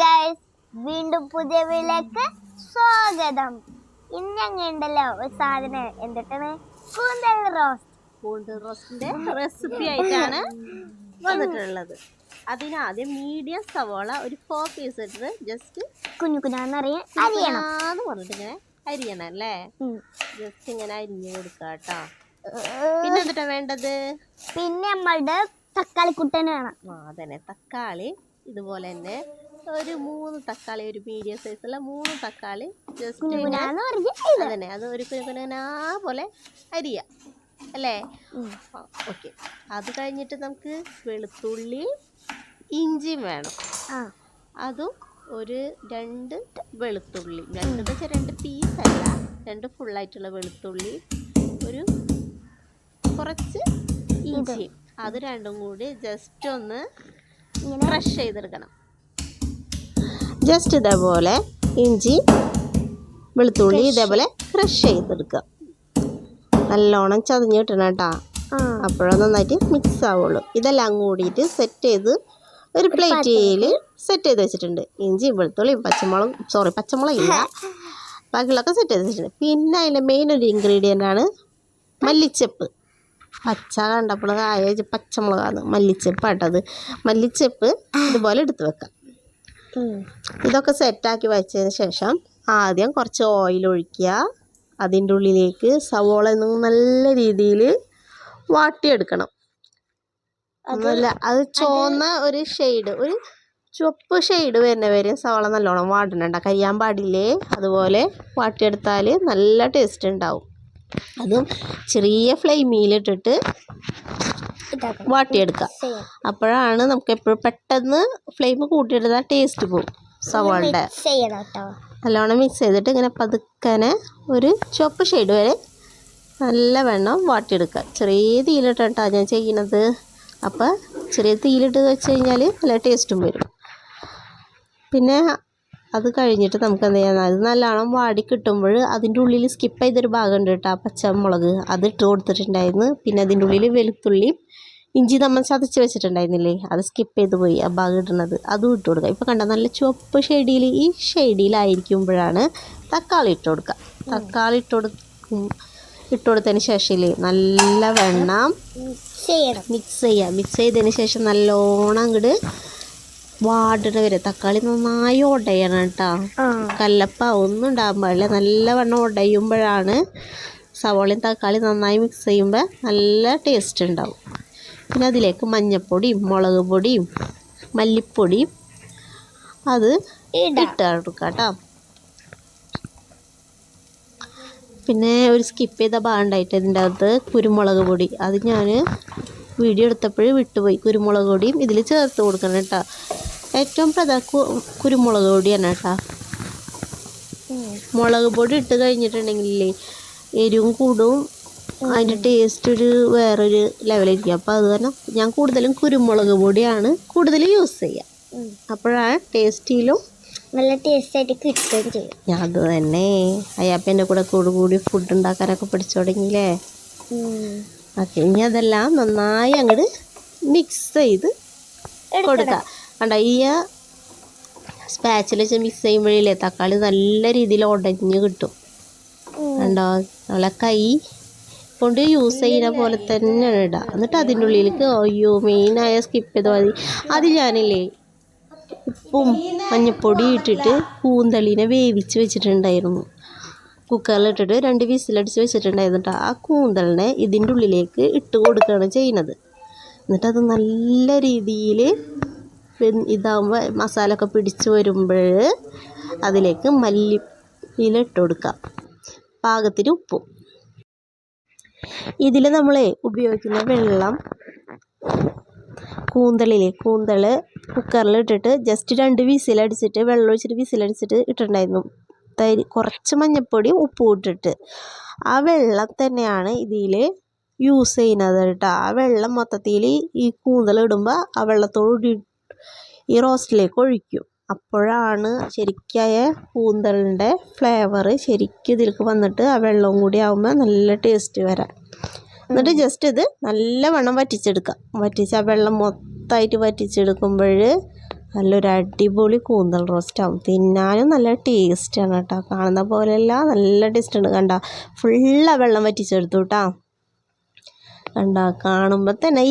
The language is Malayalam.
ഗൈസ് വീണ്ടും പുതിയ വീട്ടിലേക്ക് സ്വാഗതം. ഇന്ന് ഞങ്ങൾ ഉണ്ടല്ലോ ഒരു സാധനം. എന്തിട്ടാണ്? കൂന്തൽ റോസ്റ്റ്. കൂന്തൽ റോസ്റ്റിന്റെ റെസിപ്പി ആയിട്ടാണ് വന്നിട്ടുള്ളത്. അതിനാദ്യം മീഡിയം സവോള ഒരു ഫോർ പീസ് ഇട്ടിട്ട് ജസ്റ്റ് കുഞ്ഞു കുഞ്ഞാന്നറിയാൻ അരിയണം. പറഞ്ഞിട്ട് ഇങ്ങനെ അരിയണം അല്ലേ? ജസ്റ്റ് ഇങ്ങനെ അരിഞ്ഞു കൊടുക്ക കേട്ടോ. പിന്നെ എന്തിട്ടാ വേണ്ടത്? പിന്നെ നമ്മളുടെ തക്കാളി കുട്ടനാണ്. ആ അതന്നെ. തക്കാളി ഇതുപോലെ തന്നെ ഒരു മൂന്ന് തക്കാളി ഒരു മീഡിയം സൈസുള്ള മൂന്ന് തക്കാളി ജസ്റ്റ് അതന്നെ അത് ഒരു കുഞ്ഞുകുനാ പോലെ അരിയ അല്ലേ. ഓക്കെ അത് കഴിഞ്ഞിട്ട് നമുക്ക് വെളുത്തുള്ളി ഇഞ്ചിയും വേണം. ആ. അതും ഒരു രണ്ട് വെളുത്തുള്ളി രണ്ട് എന്ന് വെച്ചാൽ രണ്ട് പീസല്ല രണ്ട് ഫുള്ളായിട്ടുള്ള വെളുത്തുള്ളി ഒരു കുറച്ച് ഇഞ്ചിയും. അത് രണ്ടും കൂടി ജസ്റ്റ് ഒന്ന് ക്രഷ് ചെയ്തെടുക്കണം. ജസ്റ്റ് ഇതേപോലെ ഇഞ്ചി വെളുത്തുള്ളി ഇതേപോലെ ക്രഷ് ചെയ്തെടുക്കുക. നല്ലോണം ചതഞ്ഞ് കിട്ടണം കേട്ടോ. അപ്പോഴേ നന്നായിട്ട് മിക്സ് ആവുള്ളൂ. ഇതെല്ലാം കൂടിയിട്ട് സെറ്റ് ചെയ്ത് ഒരു പ്ലേറ്റിൽ സെറ്റ് ചെയ്ത് വെച്ചിട്ടുണ്ട്. ഇഞ്ചി വെളുത്തുള്ളി പച്ചമുളക് സോറി പച്ചമുളക് ഇല്ല. ബാക്കിയുള്ളതൊക്കെ സെറ്റ് ചെയ്ത് വെച്ചിട്ടുണ്ട്. പിന്നെ അതിന്റെ മെയിൻ ഒരു ഇൻഗ്രീഡിയന്റ് ആണ് മല്ലിച്ചപ്പ്. പച്ച കണ്ടപ്പോൾ ആയ പച്ചമുളകാണ് മല്ലിച്ചപ്പാട്ടത്. മല്ലിച്ചപ്പ് ഇതുപോലെ എടുത്ത് വെക്കാം. ഇതൊക്കെ സെറ്റാക്കി വെച്ചതിന് ശേഷം ആദ്യം കുറച്ച് ഓയിൽ ഒഴിക്കുക. അതിന്റെ ഉള്ളിലേക്ക് സവോള നല്ല രീതിയിൽ വാട്ടിയെടുക്കണം. നല്ല അത് ചുവന്ന ഒരു ഷെയ്ഡ് ഒരു ചുവപ്പ് ഷെയ്ഡ് വരുന്ന വരെ സവോള നല്ലോണം വാടണണ്ട. കരിയാൻ പാടില്ലേ? അതുപോലെ വാട്ടിയെടുത്താൽ നല്ല ടേസ്റ്റ് ഉണ്ടാവും. അതും ചെറിയ ഫ്ലെയിമിലിട്ടിട്ട് വാട്ടിയെടുക്കുക. ചെയ്യാം അപ്പോഴാണ് നമുക്ക് എപ്പോഴും പെട്ടെന്ന് ഫ്ലെയിം കൂട്ടിയെടുത്താൽ ടേസ്റ്റ് പോകും കേട്ടോ നല്ലോണം മിക്സ് ചെയ്തിട്ട് ഇങ്ങനെ പതുക്കനെ ഒരു ചുവപ്പ് ഷെയ്ഡ് വരെ നല്ല വെണ്ണം വാട്ടിയെടുക്കുക. ചെറിയ തീയിലിട്ടാ ഞാൻ ചെയ്യുന്നത് അപ്പോൾ ചെറിയ തീയിലിട്ട് വെച്ച് കഴിഞ്ഞാൽ നല്ല ടേസ്റ്റും വരും. പിന്നെ അത് കഴിഞ്ഞിട്ട് നമുക്ക് എന്ത് ചെയ്യാം അത് നല്ലോണം വാടി കിട്ടുമ്പോൾ അതിന്റെ ഉള്ളിൽ സ്കിപ്പ് ചെയ്തൊരു ഭാഗം ഉണ്ട് കേട്ടോ പച്ചമുളക്. അത് ഇട്ട് കൊടുത്തിട്ടുണ്ടായിരുന്നു. പിന്നെ അതിന്റെ ഉള്ളിൽ വെളുത്തുള്ളി ഇഞ്ചി നമ്മൾ ചതച്ച് വെച്ചിട്ടുണ്ടായിരുന്നില്ലേ അത് സ്കിപ്പ് ചെയ്ത് പോയി ആ ഭാഗം ഇടുന്നത്. അതും ഇട്ട് കൊടുക്കുക. ഇപ്പോൾ കണ്ട നല്ല ചുവപ്പ് ഷെയ്ഡിയിൽ ഈ ഷെയ്ഡിലായിരിക്കുമ്പോഴാണ് തക്കാളി ഇട്ട് കൊടുക്കുക. തക്കാളി ഇട്ട് കൊടുക്കും ഇട്ട് കൊടുത്തതിന് ശേഷമില്ലേ നല്ല വെണ്ണം മിക്സ് ചെയ്യുക മിക്സ് ചെയ്തതിന് ശേഷം നല്ലോണം അങ്ങോട്ട് വാടണ വരെ. തക്കാളി നന്നായി ഉടയണം കേട്ടോ. കല്ലപ്പ ഒന്നും ഉണ്ടാകാൻ പാടില്ല. നല്ലവണ്ണം ഉടയുമ്പോഴാണ് സവോളയും തക്കാളി നന്നായി മിക്സ് ചെയ്യുമ്പോൾ നല്ല ടേസ്റ്റ് ഉണ്ടാവും. പിന്നെ അതിലേക്ക് മഞ്ഞൾപ്പൊടിയും മുളക് പൊടിയും മല്ലിപ്പൊടിയും അത് ഇടാം. ഇട്ട് കൊടുക്കാം കേട്ടോ. പിന്നെ ഒരു സ്കിപ്പ് ചെയ്ത ഭാഗമുണ്ടായിട്ട് ഇതിന്റെ അകത്ത് കുരുമുളക് പൊടി. അത് ഞാൻ വീഡിയോ എടുത്തപ്പോൾ വിട്ടുപോയി. കുരുമുളക് പൊടിയും ഇതിൽ ചേർത്ത് കൊടുക്കണം കേട്ടോ. ഏറ്റവും പ്രധാന കുരുമുളക് പൊടിയാണ് കേട്ടോ. മുളക് പൊടി ഇട്ട് കഴിഞ്ഞിട്ടുണ്ടെങ്കിലേ എരിവും കൂടും. അതിന്റെ ടേസ്റ്റ് ഒരു വേറൊരു ലെവലായിരിക്കും അപ്പോൾ അത് കാരണം ഞാൻ കൂടുതലും കുരുമുളക് പൊടിയാണ് കൂടുതൽ യൂസ് ചെയ്യുക. അപ്പോഴാണ് ടേസ്റ്റിലും നല്ല ടേസ്റ്റായിട്ട് കിട്ടുകയും ചെയ്യും. ഞാൻ അത് തന്നെ. അയ്യാപ്പന്റെ കൂടെ കൂടി കൂടി ഫുഡ് ഉണ്ടാക്കാനൊക്കെ പഠിച്ചു തുടങ്ങിയില്ലേ? അപ്പം ഓക്കെ ഇനി അതെല്ലാം നന്നായി അങ്ങോട്ട് മിക്സ് ചെയ്ത് കൊടുക്കുക കണ്ട ഈ സ്പാച്ചിൽ വെച്ച് മിക്സ് ചെയ്യുമ്പോഴില്ലേ തക്കാളി നല്ല രീതിയിൽ ഉടഞ്ഞ് കിട്ടും. കണ്ടോ നമ്മളെ കൈ കൊണ്ട് യൂസ് ചെയ്യുന്ന പോലെ തന്നെയാണ് ഇടുക എന്നിട്ട് അതിന്റെ ഉള്ളിലേക്ക് അയ്യോ മെയിനായ സ്കിപ്പ് ചെയ്ത മതി. അത് ഞാനില്ലേ ഉപ്പും മഞ്ഞപ്പൊടി ഇട്ടിട്ട് കൂന്തളിനെ വേവിച്ച് വെച്ചിട്ടുണ്ടായിരുന്നു. കുക്കറിലിട്ടിട്ട് രണ്ട് വിസിലടിച്ച് വെച്ചിട്ടുണ്ടായിരുന്നു കേട്ടോ ആ കൂന്തളിനെ ഇതിന്റെ ഉള്ളിലേക്ക് ഇട്ട് കൊടുക്കുകയാണ് ചെയ്യുന്നത്. എന്നിട്ടത് നല്ല രീതിയിൽ ഇതാകുമ്പോൾ മസാല ഒക്കെ പിടിച്ച് വരുമ്പോൾ അതിലേക്ക് മല്ലിയില ഇട്ട് കൊടുക്കാം. പാകത്തിന് ഉപ്പും. ഇതിൽ നമ്മൾ ഉപയോഗിക്കുന്ന വെള്ളം കൂന്തളിലെ കൂന്തൾ കുക്കറിൽ ഇട്ടിട്ട് ജസ്റ്റ് രണ്ട് വിസിലടിച്ചിട്ട് വെള്ളം ഒഴിച്ചിട്ട് വിസിലടിച്ചിട്ട് ഇട്ടിട്ടുണ്ടായിരുന്നു. തരി കുറച്ച് മഞ്ഞൾപ്പൊടി ഉപ്പും ഇട്ടിട്ട്. ആ വെള്ളം തന്നെയാണ് ഇതിൽ യൂസ് ചെയ്യുന്നത് കേട്ടോ. ആ വെള്ളം മൊത്തത്തിൽ ഈ കൂന്തൽ ഇടുമ്പോൾ ആ വെള്ളത്തോട് ഈ റോസ്റ്റിലേക്ക് ഒഴിക്കും. അപ്പോഴാണ് ശരിക്കായ കൂന്തളിന്റെ ഫ്ലേവർ ശരിക്കും ഇതിലേക്ക് വന്നിട്ട് ആ വെള്ളവും കൂടി ആകുമ്പോൾ നല്ല ടേസ്റ്റ് വരാൻ. എന്നിട്ട് ജസ്റ്റ് ഇത് നല്ലവണ്ണം വറ്റിച്ചെടുക്കാം വറ്റിച്ച് ആ വെള്ളം മൊത്തമായിട്ട് വറ്റിച്ചെടുക്കുമ്പോൾ നല്ലൊരു അടിപൊളി കൂന്തൽ റോസ്റ്റ് ആവും. തിന്നാനും നല്ല ടേസ്റ്റാണ് കേട്ടോ. കാണുന്ന പോലെയല്ല നല്ല ടേസ്റ്റ് ഉണ്ട്. കണ്ട ഫുള്ളാ വെള്ളം വറ്റിച്ചെടുത്തു കേട്ടോ. കണ്ട കാണുമ്പോൾ തന്നെ